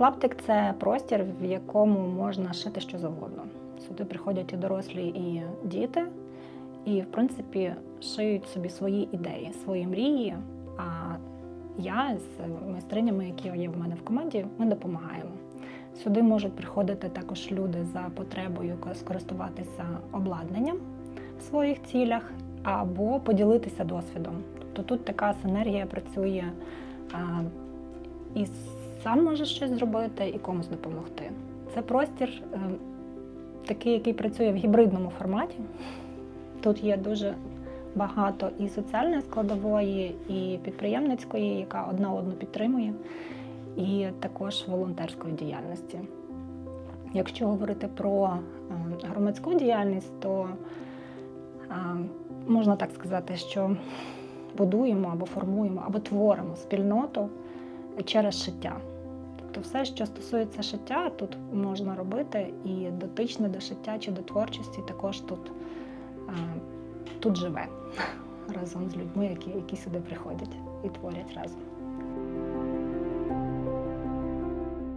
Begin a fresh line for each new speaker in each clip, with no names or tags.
клаптик це простір, в якому можна шити що завгодно. Сюди приходять і дорослі, і діти, і, в принципі, шиють собі свої ідеї, свої мрії. А я з майстринями, які є в мене в команді, ми допомагаємо. Сюди можуть приходити також люди за потребою скористуватися обладнанням в своїх цілях або поділитися досвідом. Тобто тут така синергія працює а, і сам можеш щось зробити, і комусь допомогти. Це простір е, такий, який працює в гібридному форматі. Тут є дуже багато і соціальної складової, і підприємницької, яка одна одну підтримує, і також волонтерської діяльності. Якщо говорити про е, громадську діяльність, то е, можна так сказати, що будуємо або формуємо, або творимо спільноту через шиття. Тобто все, що стосується шиття, тут можна робити, і дотичне до шиття чи до творчості також тут, тут живе разом з людьми, які, які сюди приходять і творять разом.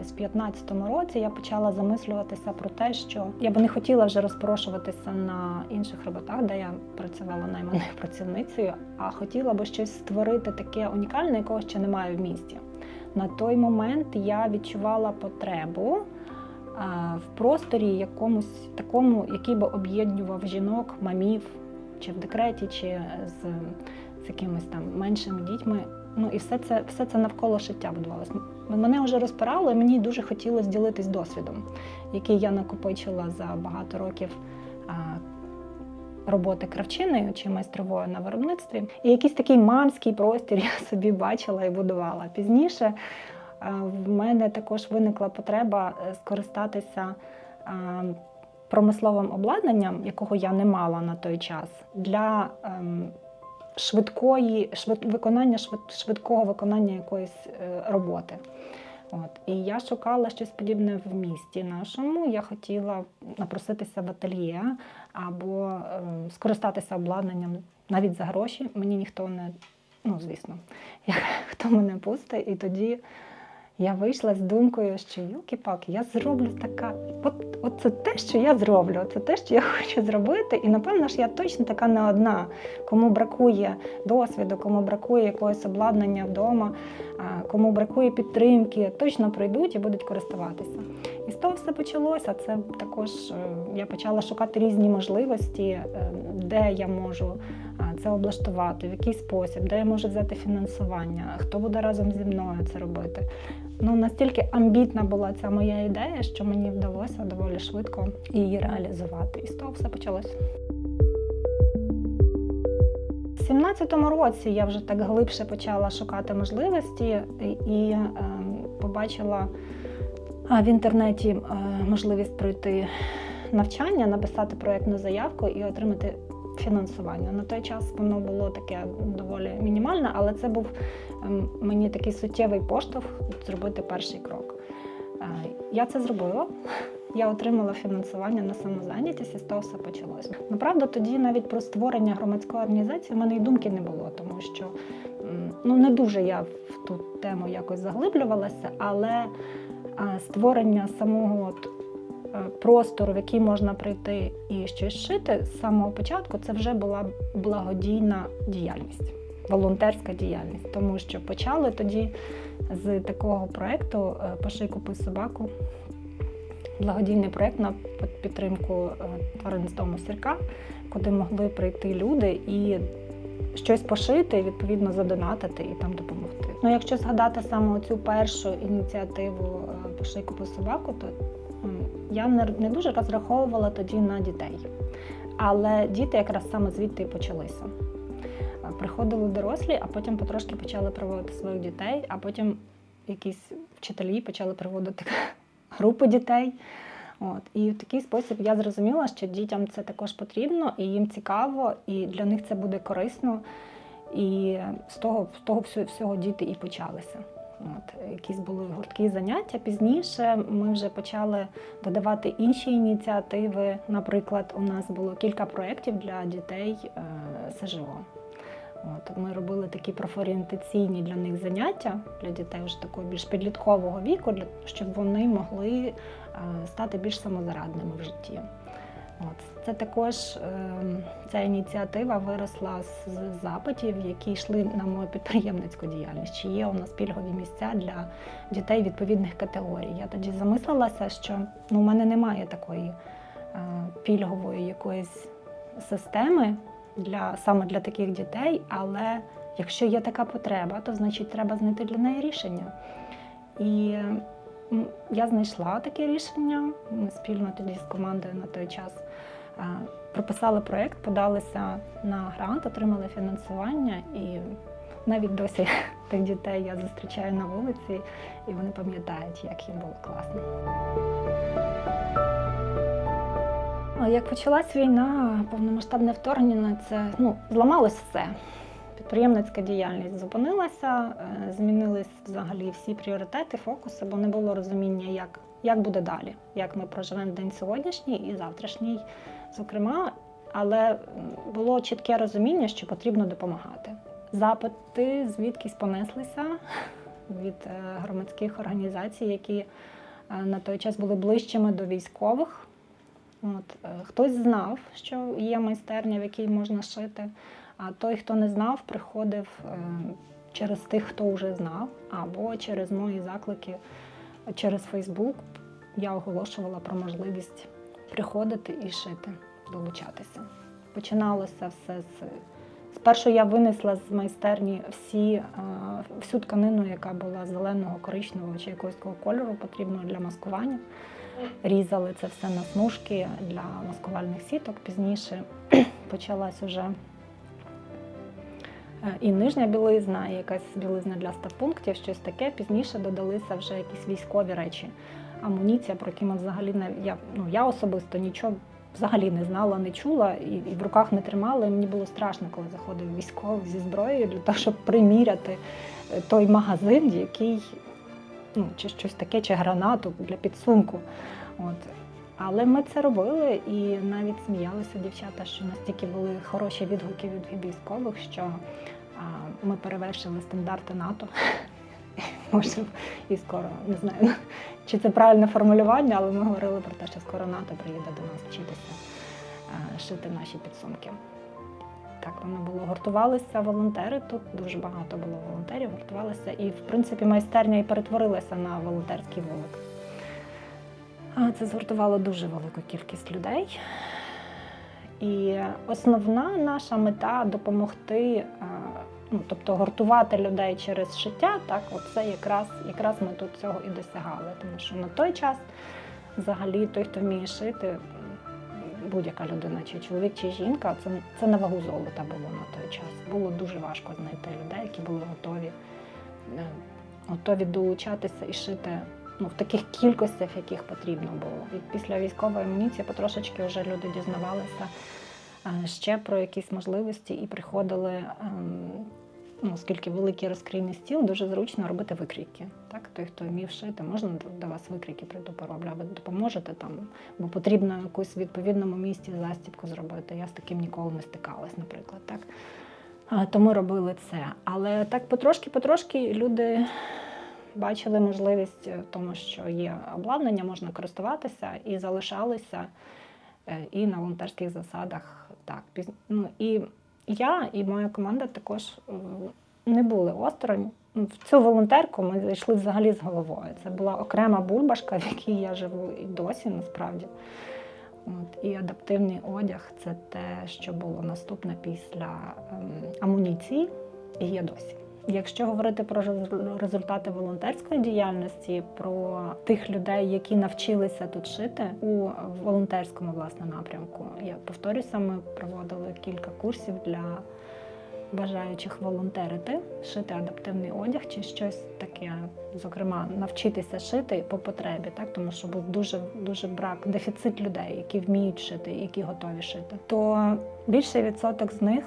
В 15-му році я почала замислюватися про те, що я би не хотіла вже розпрошуватися на інших роботах, де я працювала найманою працівницею, а хотіла би щось створити таке унікальне, якого ще немає в місті. На той момент я відчувала потребу в просторі якомусь такому, який би об'єднував жінок, мамів, чи в декреті, чи з, з якимись там меншими дітьми. Ну і все це все це навколо шиття будувалося. Мене вже розпирало, і мені дуже хотілося ділитись досвідом, який я накопичила за багато років роботи кравчиною чи майстровою на виробництві. І якийсь такий мамський простір я собі бачила і будувала. Пізніше в мене також виникла потреба е, скористатися промисловим обладнанням, якого я не мала на той час, для ем, швидкої швид, виконання швид, швидкого виконання якоїсь е, роботи. От. І я шукала щось подібне в місті нашому. Я хотіла напроситися в ательє або е, скористатися обладнанням навіть за гроші. Мені ніхто не, ну звісно, хто мене пустить, і тоді я вийшла з думкою, що юки-пак, я зроблю така. От, от це те, що я зроблю, це те, що я хочу зробити. І напевно ж я точно така не одна, кому бракує досвіду, кому бракує якогось обладнання вдома, кому бракує підтримки, точно прийдуть і будуть користуватися. І з того все почалося. Це також е, я почала шукати різні можливості, е, де я можу це облаштувати, в який спосіб, де я можу взяти фінансування, хто буде разом зі мною це робити. Ну настільки амбітна була ця моя ідея, що мені вдалося доволі швидко її реалізувати. І з того все почалося. У 17-му році я вже так глибше почала шукати можливості і е, побачила в інтернеті е, можливість пройти навчання, написати проєктну заявку і отримати фінансування. На той час воно було таке доволі мінімальне, але це був ем, мені такий суттєвий поштовх зробити перший крок. Е, я це зробила. Я отримала фінансування на самозайнятість і з того все почалося. Направду, тоді навіть про створення громадської організації в мене й думки не було, тому що ну не дуже я в ту тему якось заглиблювалася, але створення самого Е, простору, в який можна прийти і щось шити, з самого початку це вже була благодійна діяльність, волонтерська діяльність, тому що почали тоді з такого проєкту е, Поший купи собаку. Благодійний проєкт на підтримку е, тварин з дому сірка, куди могли прийти люди і щось пошити, відповідно задонатити і там допомогти. Ну, якщо згадати саме цю першу ініціативу Поший купи собаку, то я не дуже розраховувала тоді на дітей. Але діти якраз саме звідти і почалися. Приходили дорослі, а потім потрошки почали приводити своїх дітей, а потім якісь вчителі почали приводити групи дітей. От. І в такий спосіб я зрозуміла, що дітям це також потрібно, і їм цікаво, і для них це буде корисно. І з того з того всього діти і почалися. От, Якісь були гурткі заняття. Пізніше ми вже почали додавати інші ініціативи. Наприклад, у нас було кілька проєктів для дітей е, СЖО. От ми робили такі профорієнтаційні для них заняття для дітей вже такого більш підліткового віку, щоб вони могли е, стати більш самозарадними в житті. От це також е, ця ініціатива виросла з запитів, які йшли на мою підприємницьку діяльність. Чи є у нас пільгові місця для дітей відповідних категорій? Я тоді замислилася, що ну, у мене немає такої е, пільгової якоїсь системи для саме для таких дітей, але якщо є така потреба, то значить треба знайти для неї рішення. І я знайшла таке рішення. Ми спільно тоді з командою на той час прописали проєкт, подалися на грант, отримали фінансування і навіть досі тих дітей я зустрічаю на вулиці, і вони пам'ятають, як їм було класно. Як почалась війна, повномасштабне вторгнення, це ну, зламалось все. Підприємницька діяльність зупинилася, е, змінились взагалі всі пріоритети, фокуси, бо не було розуміння, як, як буде далі, як ми проживемо день сьогоднішній і завтрашній, зокрема. Але було чітке розуміння, що потрібно допомагати. Запити звідкись понеслися від е, громадських організацій, які е, на той час були ближчими до військових. От, е, хтось знав, що є майстерня, в якій можна шити, а той, хто не знав, приходив через тих, хто вже знав, або через мої заклики через Фейсбук. Я оголошувала про можливість приходити і шити, долучатися. Починалося все з. Спершу я винесла з майстерні всі, е, всю тканину, яка була зеленого, коричневого чи якогось кольору, потрібного для маскування. Різали це все на смужки для маскувальних сіток. Пізніше почалась уже е, і нижня білизна, і якась білизна для ставпунктів, щось таке. Пізніше додалися вже якісь військові речі, амуніція, про які ми взагалі не я, ну, я особисто нічого взагалі не знала, не чула і, і в руках не тримала. І мені було страшно, коли заходив військовий зі зброєю для того, щоб приміряти е, той магазин, який ну, чи щось таке, чи гранату для підсумку. От. Але ми це робили і навіть сміялися дівчата, що настільки були хороші відгуки від військових, що ми перевершили стандарти НАТО. Може, і скоро не знаю, чи це правильне формулювання, але ми говорили про те, що скоро НАТО приїде до нас вчитися шити наші підсумки. Так воно було. Гуртувалися волонтери. Тут дуже багато було волонтерів, гуртувалися. І, в принципі, майстерня і перетворилася на волонтерський вулик. Це згуртувало дуже велику кількість людей. І основна наша мета допомогти, а, ну, тобто гуртувати людей через шиття, так, оце якраз, якраз ми тут цього і досягали. Тому що на той час взагалі той, хто вміє шити, будь-яка людина, чи чоловік, чи жінка, це, це на вагу золота було на той час. Було дуже важко знайти людей, які були готові, е, готові долучатися і шити ну, в таких кількостях, яких потрібно було. І після військової амуніції потрошечки вже люди дізнавалися е, ще про якісь можливості і приходили. Ну, оскільки великий розкрійний стіл, дуже зручно робити викрійки. Так, той, хто вмів шити, можна до- вас викрійки прийду пороблю, а ви допоможете там, бо потрібно якусь в відповідному місці застібку зробити. Я з таким ніколи не стикалась, наприклад. Так. Тому робили це. Але так потрошки-потрошки люди бачили можливість в тому, що є обладнання, можна користуватися і залишалися е, і на волонтерських засадах. Так, ну, і я і моя команда також е, не були осторонь. В цю волонтерку ми зайшли взагалі з головою. Це була окрема бульбашка, в якій я живу і досі насправді. От, і адаптивний одяг це те, що було наступне після ем, амуніції, і є досі. Якщо говорити про результати волонтерської діяльності, про тих людей, які навчилися тут шити у волонтерському власне напрямку, я повторюся, ми проводили кілька курсів для бажаючих волонтерити, шити адаптивний одяг чи щось таке, зокрема, навчитися шити по потребі, так тому що був дуже дуже брак, дефіцит людей, які вміють шити, які готові шити. То більший відсоток з них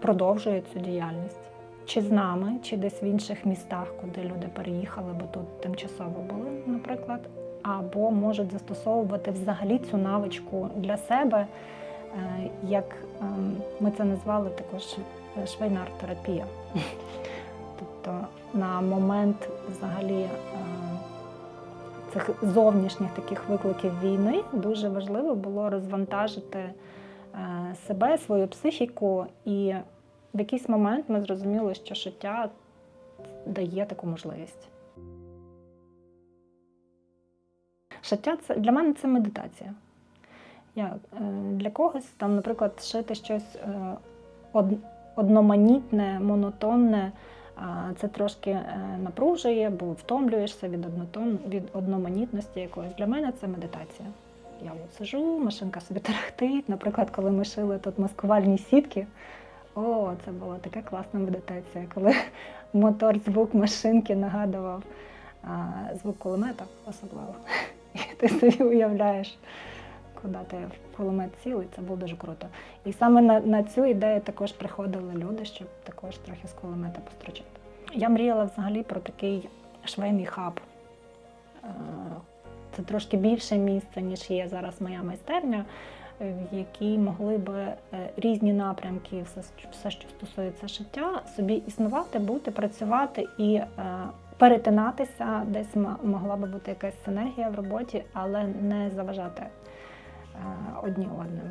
продовжує цю діяльність. Чи з нами, чи десь в інших містах, куди люди переїхали, бо тут тимчасово були, наприклад, або можуть застосовувати взагалі цю навичку для себе е, як ем, ми це назвали також е, швейна арт-терапія. Тобто на момент взагалі е, цих зовнішніх таких викликів війни дуже важливо було розвантажити себе, свою психіку, і в якийсь момент ми зрозуміли, що шиття дає таку можливість. Шиття це для мене це медитація. Я, е, для когось там, наприклад, шити щось е, од- одноманітне, монотонне, це трошки е, напружує, бо втомлюєшся від однотон, від одноманітності якоїсь. Для мене це медитація. Я от сижу, машинка собі тарахтить. Наприклад, коли ми шили тут маскувальні сітки. О, це була така класна медитація, коли мотор, звук машинки нагадував а, звук кулемета особливо. І ти собі уявляєш, куди ти в кулемет цілий, це було дуже круто. І саме на, на цю ідею також приходили люди, щоб також трохи з кулемета построчити. Я мріяла взагалі про такий швейний хаб. Е, Це трошки більше місце, ніж є зараз моя майстерня, в якій могли би е, різні напрямки, все, що стосується шиття, собі існувати, бути, працювати і е, перетинатися, десь могла би бути якась синергія в роботі, але не заважати е, одні одним.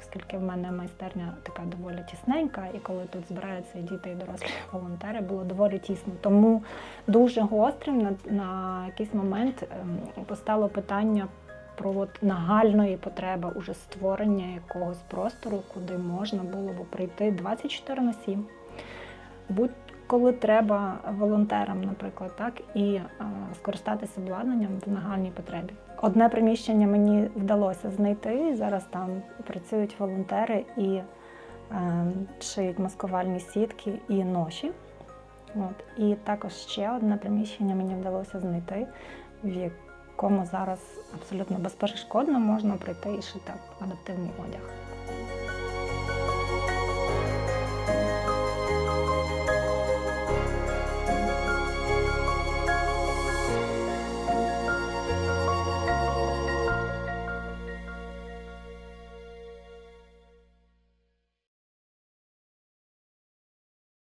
Оскільки в мене майстерня така доволі тісненька, і коли тут збираються і діти, і дорослі волонтери, було доволі тісно. Тому дуже гострим на, на якийсь момент ем, постало питання про от нагальної потреби уже створення якогось простору, куди можна було б прийти 24 на 7. Будь-коли треба волонтерам, наприклад, так, і е, скористатися обладнанням в нагальній потребі. Одне приміщення мені вдалося знайти. Зараз там працюють волонтери і е, шиють маскувальні сітки і ноші. От. І також ще одне приміщення мені вдалося знайти, в якому зараз абсолютно безперешкодно можна прийти і шити адаптивний одяг.